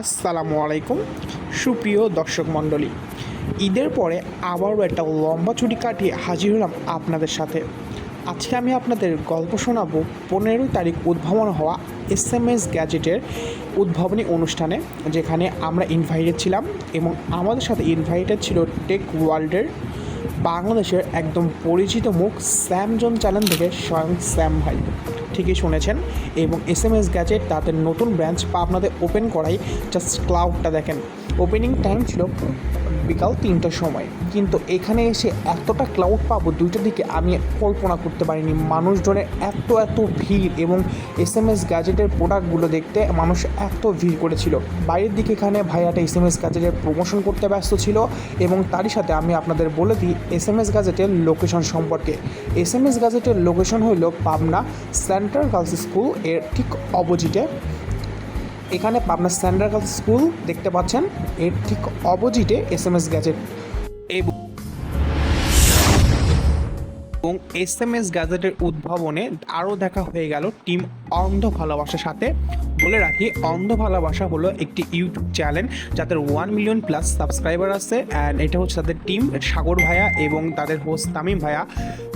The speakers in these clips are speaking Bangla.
আসসালামু আলাইকুম, সুপ্রিয় দর্শক মণ্ডলী। ঈদের পরে আবারও একটা লম্বা ছুটি কাটিয়ে হাজির হলাম আপনাদের সাথে। আজকে আমি আপনাদের গল্প শোনাবো পনেরোই তারিখ উদ্ভাবন হওয়া এস এম এস গ্যাজেটের উদ্ভাবনী অনুষ্ঠানে, যেখানে আমরা ইনভাইটেড ছিলাম এবং আমাদের সাথে ইনভাইটেড ছিল টেক ওয়ার্ল্ডের বাংলাদেশের একদম পরিচিত মুখ স্যামজন চ্যানেল থেকে স্বয়ং স্যাম ভাই। ঠিকই শুনেছেন এবং এস এম এস গ্যাজেট তাদের নতুন ব্রাঞ্চ পাবনাতে ওপেন করাই জাস্ট ক্লাউডটা দেখেন। ওপেনিং টাইম ছিল বিকাল তিনটার সময়। কিন্তু এখানে এসে এতটা ক্লাউড পাবো, দুইটার দিকে আমি কল্পনা করতে পারিনি। মানুষজনের এত এত ভিড় এবং এস এম এস গ্যাজেটের প্রোডাক্টগুলো দেখতে মানুষ এত ভিড় করেছিল। বাইরের দিকে এখানে ভাইয়াটা এস এম এস গ্যাজেটের প্রমোশন করতে ব্যস্ত ছিল এবং তারই সাথে আমি আপনাদের বলে দিই এস এম এস গ্যাজেটের লোকেশন সম্পর্কে। এস এম এস গ্যাজেটের লোকেশন হইল পাবনা সেন্ট্রাল গার্লস স্কুলের ঠিক অপোজিটে এখানে পাবনা স্ট্যান্ডার্ড স্কুল দেখতে পাচ্ছেন। এর ঠিক অপোজিটে এস এম এস গ্যাজেট। এবং এস এম এস গ্যাজেটের উদ্ভাবনে আরও দেখা হয়ে গেল টিম অন্ধ ভালোবাসার সাথে। বলে রাখি, অন্ধ ভালোবাসা হলো একটি ইউটিউব চ্যানেল যাদের ওয়ান মিলিয়ন প্লাস সাবস্ক্রাইবার আছে অ্যান্ড এটা হচ্ছে তাদের টিম সাগর ভাইয়া এবং তাদের হোস্ট তামিম ভাইয়া।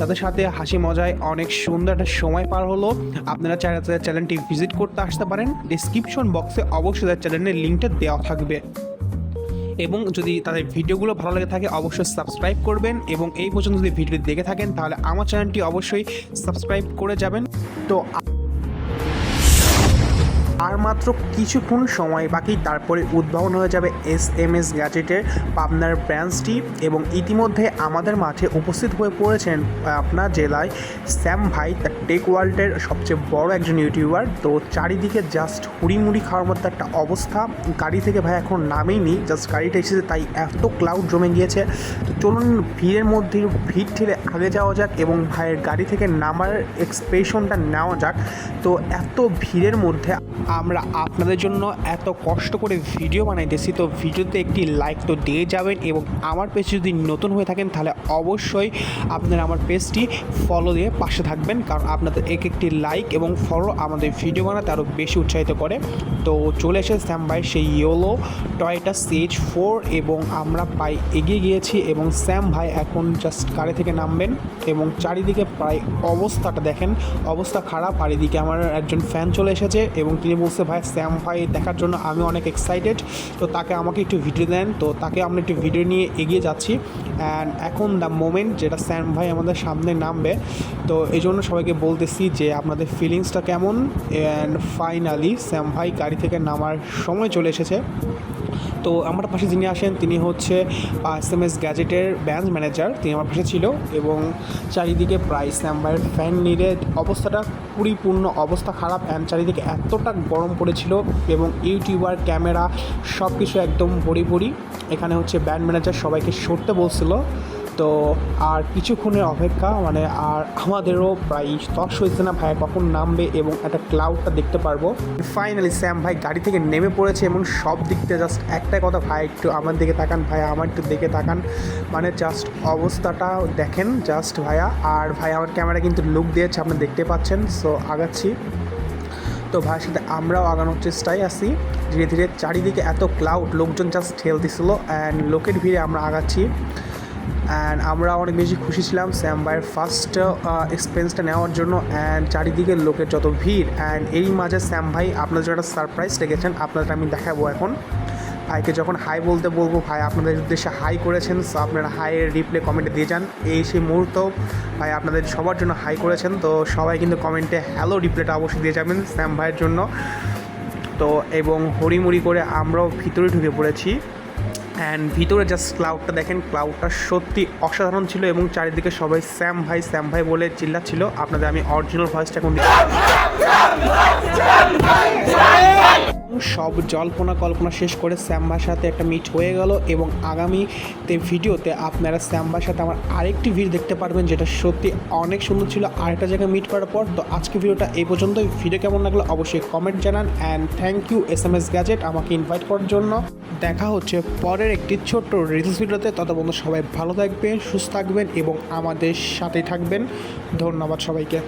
তাদের সাথে হাসি মজায় অনেক সুন্দর একটা সময় পার হলো। আপনারা চাইলে তাদের চ্যানেলটি ভিজিট করতে আসতে পারেন। ডিসক্রিপশন বক্সে অবশ্যই তাদের চ্যানেলের লিঙ্কটা দেওয়া থাকবে। এবং যদি তাদের ভিডিওগুলো ভালো লাগে থাকে, অবশ্যই সাবস্ক্রাইব করবেন এবং এই পর্যন্ত যদি ভিডিও দেখে থাকেন, তাহলে আমার চ্যানেলটি অবশ্যই সাবস্ক্রাইব করে যাবেন। তো আর মাত্র কিছুক্ষণ সময় বাকি, তারপরে উদ্ভাবন হয়ে যাবে এস এম এস গ্যাজেটের পাবনার ব্রাঞ্চটি এবং ইতিমধ্যে আমাদের মাঠে উপস্থিত হয়ে পড়েছেন আপনার জেলায় স্যাম ভাই, তার টেক ওয়ার্ল্ডের সবচেয়ে বড় একজন ইউটিউবার। তো চারিদিকে জাস্ট হুড়িমুড়ি খাওয়ার মতো একটা অবস্থা। গাড়ি থেকে ভাই এখন নামেইনি জাস্ট গাড়িটা এসেছে, তাই এত ক্লাউড জমে গিয়েছে। তো চলুন, ভিড়ের মধ্যে ভিড় ঠেলে আগে যাওয়া যাক এবং ভাইয়ের গাড়ি থেকে নামার এক্সপ্রেশনটা নেওয়া যাক। তো এত ভিড়ের মধ্যে আমরা আপনাদের জন্য এত কষ্ট করে ভিডিও বানাইতেছি, তো ভিডিওতে একটি লাইক তো দিয়ে যাবেন এবং আমার পেজ যদি নতুন হয়ে থাকেন, তাহলে অবশ্যই আপনারা আমার পেজটি ফলো দিয়ে পাশে থাকবেন, কারণ আপনাদের এক একটি লাইক এবং ফলো আমাদের ভিডিও বানাতে আরও বেশি উৎসাহিত করে। তো চলে এসে স্যাম ভাই সেই ইয়োলো টয়টা সেজ ফোর এবং আমরা পাই এগিয়ে গিয়েছি এবং স্যাম ভাই এখন জাস্ট গাড়ি থেকে নামবেন এবং চারিদিকে প্রায় অবস্থাটা দেখেন। অবস্থা খারাপ, আর এদিকে আমার একজন ফ্যান চলে এসেছে এবং তিনি বলছে, ভাই, স্যাম ভাই দেখার জন্য আমি অনেক এক্সাইটেড তো তাকে আমাকে একটু ভিডিও দেন। তো তাকে আমরা একটু ভিডিও নিয়ে এগিয়ে যাচ্ছি। অ্যান্ড এখন দ্য মোমেন্ট যেটা স্যাম ভাই আমাদের সামনে নামবে, তো এই জন্য সবাইকে বলতেছি যে আপনাদের ফিলিংসটা কেমন? অ্যান্ড ফাইনালি স্যাম ভাই গাড়ি থেকে নামার সময় চলে এসেছে। তো আমার পাশে যিনি আসেন, তিনি হচ্ছে এস এম এস গ্যাজেটের ব্যাঞ্চ ম্যানেজার তিনি আমার পাশে ছিল এবং চারিদিকে প্রাইস নাম্বার ফ্যান নিয়ে অবস্থাটা পরিপূর্ণ, অবস্থা খারাপ অ্যান্ড চারিদিকে এতটা গরম পড়েছিল এবং ইউটিউবার ক্যামেরা সব কিছু একদম ভরি এখানে হচ্ছে ব্যান্ড ম্যানেজার সবাইকে সরতে বলছিল। তো আর কিছুক্ষণের অপেক্ষা মানে আর আমাদেরও প্রায় দশ হয়েছে না ভাই কখন নামবে এবং একটা ক্লাউডটা দেখতে পারব। ফাইনালি স্যাম ভাই গাড়ি থেকে নেমে পড়েছে এবং সব দিক থেকে জাস্ট একটাই কথা ভাই, একটু আমার দিকে তাকান ভাই, আমার একটু দেখে তাকান। মানে জাস্ট অবস্থাটা দেখেন জাস্ট ভাইয়া। আর ভাই, আমার ক্যামেরা কিন্তু লুক দিয়েছে, আপনি দেখতে পাচ্ছেন সো আগাচ্ছি। তো ভাইয়ের সাথে আমরাও আগানোর চেষ্টায় আছি। ধীরে ধীরে চারিদিকে এত ক্লাউড লোকজন জাস্ট ঠেলতেছিল অ্যান্ড লোকের ভিড়ে আমরা আগাচ্ছি। অ্যান্ড আমরা অনেক বেশি খুশি ছিলাম স্যাম ভাইয়ের ফার্স্ট এক্সপিরিয়েন্সটা নেওয়ার জন্য অ্যান্ড চারিদিকে লোকের যত ভিড় অ্যান্ড এই মাঝে স্যাম ভাই আপনাদের একটা সারপ্রাইজ রেখেছেন। আপনাদের আমি দেখাবো এখন। ভাইকে যখন হাই বলতে বলব, ভাই আপনাদের উদ্দেশ্যে হাই করেছেন সো আপনারা হাইয়ের রিপ্লে কমেন্টে দিয়ে যান। এই সেই মুহূর্ত ভাই আপনাদের সবার জন্য হাই করেছেন, তো সবাই কিন্তু কমেন্টে হ্যালো রিপ্লেটা অবশ্যই দিয়ে যাবেন স্যাম ভাইয়ের জন্য। তো এবং হরিমুড়ি করে আমরাও ভিতরে ঢুকে পড়েছি। অ্যান্ড ভিতরে জাস্ট ক্লাউডটা দেখেন ক্লাউডটা সত্যি অসাধারণ ছিল এবং চারিদিকে সবাই স্যাম ভাই স্যাম ভাই বলে চিল্লাচ্ছিল আপনাদের আমি অরিজিনাল ভয়েসটা এখন দিচ্ছি। সব জল্পনা কল্পনা শেষ করে স্যাম্বার সাথে একটা মিট হয়ে গেল এবং আগামীতে ভিডিওতে আপনারা স্যাম্বার সাথে আমার আরেকটি ভিডিও দেখতে পারবেন যেটা সত্যি অনেক সুন্দর ছিল। আরেকটা জায়গায় মিট করার পর তো আজকে ভিডিওটা এই পর্যন্তই। ভিডিও কেমন লাগল অবশ্যই কমেন্ট জানান and thank you S M S gadget আমাকে ইনভাইট করার জন্য। দেখা হচ্ছে পরের একটি ছোট্ট রিলস ভিডিওতে। তত বন্ধু সবাই ভালো থাকবেন, সুস্থ থাকবেন এবং আমাদের সাথেই থাকবেন। ধন্যবাদ সবাইকে।